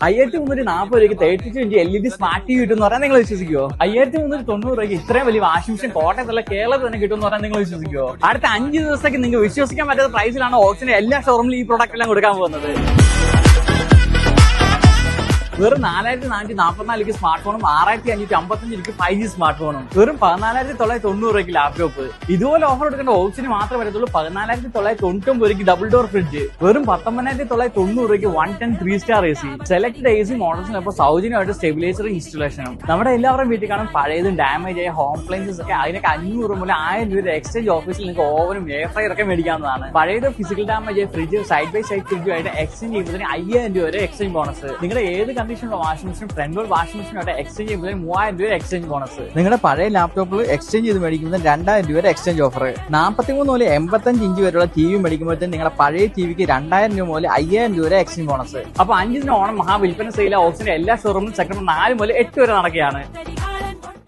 അയ്യായിരത്തി മുന്നൂറ്റി നാൽപ്പത് രൂപയ്ക്ക് thirty two inch L E D smart T V കിട്ടും പറയാൻ നിങ്ങൾ വിശ്വസിക്കുമോ അയ്യായിരത്തി മുന്നൂറ്റി തൊണ്ണൂറ് രൂപയ്ക്ക് ഇത്രയും വലിയ വാഷിംഗ് മെഷീൻ കോട്ടയത്തുള്ള കേരളത്തിൽ തന്നെ കിട്ടും എന്ന് പറയാൻ നിങ്ങൾ വിശ്വസിക്കുമോ അടുത്ത അഞ്ച് ദിവസത്തേക്ക് നിങ്ങൾക്ക് വിശ്വസിക്കാൻ പറ്റാത്ത പ്രൈസിലാണ് ഓപ്ഷൻ എല്ലാ ഷോറൂമിലും ഈ പ്രോഡക്റ്റ് എല്ലാം കൊടുക്കാൻ പോകുന്നത്. വെറും നാലായിരത്തി നാനൂറ്റി നാൽപ്പത്തിനാലിക്ക് സ്മാർട്ട് ഫോണും ആറായിരത്തി അഞ്ഞൂറ്റി അമ്പത്തഞ്ചിലേക്ക് ഫൈവ് ജി സ്മാർട്ട് ഫോണും വെറും പതിനാലായിരത്തി തൊള്ളായിരത്തി തൊണ്ണൂറ് രൂപയ്ക്ക് ലാപ്ടോപ്പ് ഇതുപോലെ ഓഫർ എടുക്കേണ്ട ഓപ്ഷന് മാത്രമേ വരത്തുള്ളൂ. പതിനാലായിരത്തി തൊള്ളായിരത്തി തൊണ്ണൂറ്റൊമ്പത് രൂപയ്ക്ക് ഡബിൾ ഡോർ ഫ്രിഡ്ജ് വെറും പത്തൊമ്പതിനായിരത്തി തൊള്ളായിരത്തി തൊണ്ണൂറ് രൂപയ്ക്ക് one ten three star A C selected A C മോഡൽസിനൊപ്പം സൗജന്യമായിട്ട് സ്റ്റെബിലൈസറും ഇൻസ്റ്റലേഷനും നമ്മുടെ എല്ലാവരുടെയും വീട്ടിൽ കാണും പഴയതും ഡാമേജ് ആയ ഹോം അപ്ലയൻസസ് ഒക്കെ അതിനൊക്കെ അഞ്ഞൂറ് മുതൽ ആയിരം രൂപ എക്സ്ചേഞ്ച് ഓഫീസിൽ നിങ്ങൾക്ക് ഓവനും എയർ ഫ്രയർ ഒക്കെ മേടിക്കാവുന്നതാണ്. പഴയത് physical damage fridge side by side fridge ആയിട്ട് എക്സ്ചേഞ്ച് ചെയ്യുന്നതിന് അയ്യായിരം രൂപ വരെ എക്സ്ചേഞ്ച് ബോണസ് നിങ്ങളുടെ ഏത് കണ്ടീഷനുള്ള washing machine front door washing മെഷീനായിട്ട് exchange ചെയ്യുമ്പോൾ മൂവായിരം രൂപ എക്സ്ചേഞ്ച് ബോണസ് നിങ്ങളുടെ പഴയ ലാപ്ടോപ്പിൽ എക്സ്ചേഞ്ച് ചെയ്ത് മേടിക്കുന്നത് രണ്ടായിരം രൂപ എക്സ്ചേഞ്ച് ഓഫർ നാൽപ്പത്തി മൂന്ന് മുതൽ എൺപത്തഞ്ച് ഇഞ്ച് വരെയുള്ള ടി വി മേടിക്കുമ്പോഴത്തേക്കും നിങ്ങളുടെ പഴയ ടി വിക്ക് രണ്ടായിരം രൂപ മുതൽ അയ്യായിരം രൂപ വരെ എക്സ്ചേഞ്ച് ബോണസ് അപ്പൊ അഞ്ചിന് ഓണം മഹാവിൽപ്പന സെയിലെ ഓക്സിന്റെ എല്ലാ ഷോറൂമിലും സെക്കൻഡ് നാല് മുതൽ എട്ട് വരെ നടക്കുകയാണ്.